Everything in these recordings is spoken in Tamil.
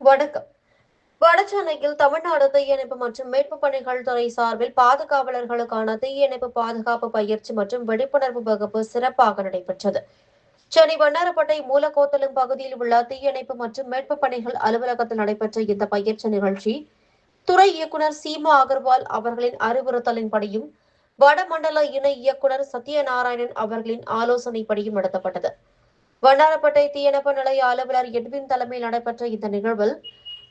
வணக்கம். வடசென்னையில் தமிழ்நாடு தீயணைப்பு மற்றும் மீட்பு பணிகள் துறை சார்பில் பாதுகாவலர்களுக்கான தீயணைப்பு பாதுகாப்பு பயிற்சி மற்றும் விழிப்புணர்வு வகுப்பு சிறப்பாக நடைபெற்றது. சென்னை வண்ணாரப்பட்டை மூலக்கோத்தலும் பகுதியில் உள்ள தீயணைப்பு மற்றும் மீட்பு பணிகள் அலுவலகத்தில் நடைபெற்ற இந்த பயிற்சி நிகழ்ச்சி துறை இயக்குனர் சீமா அகர்வால் அவர்களின் அறிவுறுத்தலின்படியும் வடமண்டல இணை இயக்குனர் சத்யநாராயணன் அவர்களின் ஆலோசனைப்படியும் நடத்தப்பட்டது. வண்டாரப்பட்டை தீயணைப்பு நிலைய அலுவலர் எட்வின் தலைமையில் நடைபெற்ற இந்த நிகழ்வில்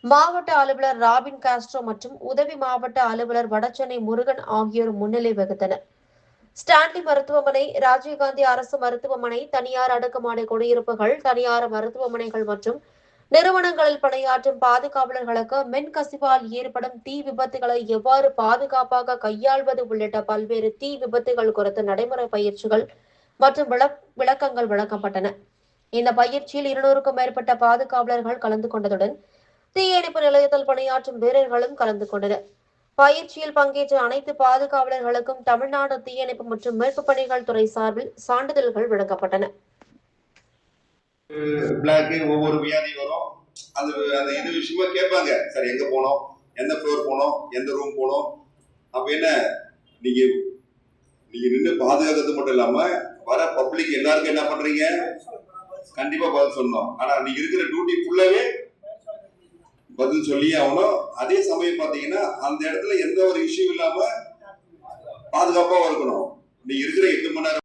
மாவட்ட அலுவலர் ராபின் காஸ்ட்ரோ மற்றும் உதவி மாவட்ட அலுவலர் வடசென்னை முருகன் ஆகியோர் முன்னிலை வகித்தனர். ஸ்டான்லி மருத்துவமனை ராஜீவ்காந்தி அரசு மருத்துவமனை தனியார் அடுக்குமாடி குடியிருப்புகள் தனியார் மருத்துவமனைகள் மற்றும் நிறுவனங்களில் பணியாற்றும் பாதுகாவலர்களுக்கு மின் கசிவால் ஏற்படும் தீ விபத்துகளை எவ்வாறு பாதுகாப்பாக கையாள்வது உள்ளிட்ட பல்வேறு தீ விபத்துகள் குறித்த நடைமுறை பயிற்சிகள் மற்றும் விளக்கங்கள் வழங்கப்பட்டன இந்த பயிற்சியில் இருநூறுக்கும் மேற்பட்ட பாதுகாவலர்கள் கலந்து கொண்டதுடன் தீயணைப்பு நிலையத்தில் பணியாற்றும் வீரர்களும் கலந்து கொண்டனர். பயிற்சியில் பங்கேற்ற அனைத்து பாதுகாவலர்களுக்கும் தமிழ்நாடு தீயணைப்பு மற்றும் மீட்பு பணிகள் துறை சார்பில் சான்றிதழ்கள் வழங்கப்பட்டன. பிளாக்கு ஒவ்வொரு வியாதி வரும். அது அந்த இது விஷயமா கேட்பாங்க. சார் எங்க போனோம்? எந்த ஃப்ளோர் போனோம்? எந்த ரூம் போனோம்? அப்ப என்ன? நீங்க நீங்க நின்று பாதுகாக்கிறது மட்டும் இல்லாம வர பப்ளிக் எல்லாருக்கும் என்ன பண்றீங்க? கண்டிப்பா பதில் சொல்லணும். ஆனா அன்னைக்கு இருக்கிற டியூட்டி ஃபுல்லாவே பதில் சொல்லியே ஆகணும். அதே சமயம் பாத்தீங்கன்னா அந்த இடத்துல எந்த ஒரு இஷ்யூ இல்லாம பாதுகாப்பா இருக்கணும் நீ இருக்கிற எட்டு மணி நேரம்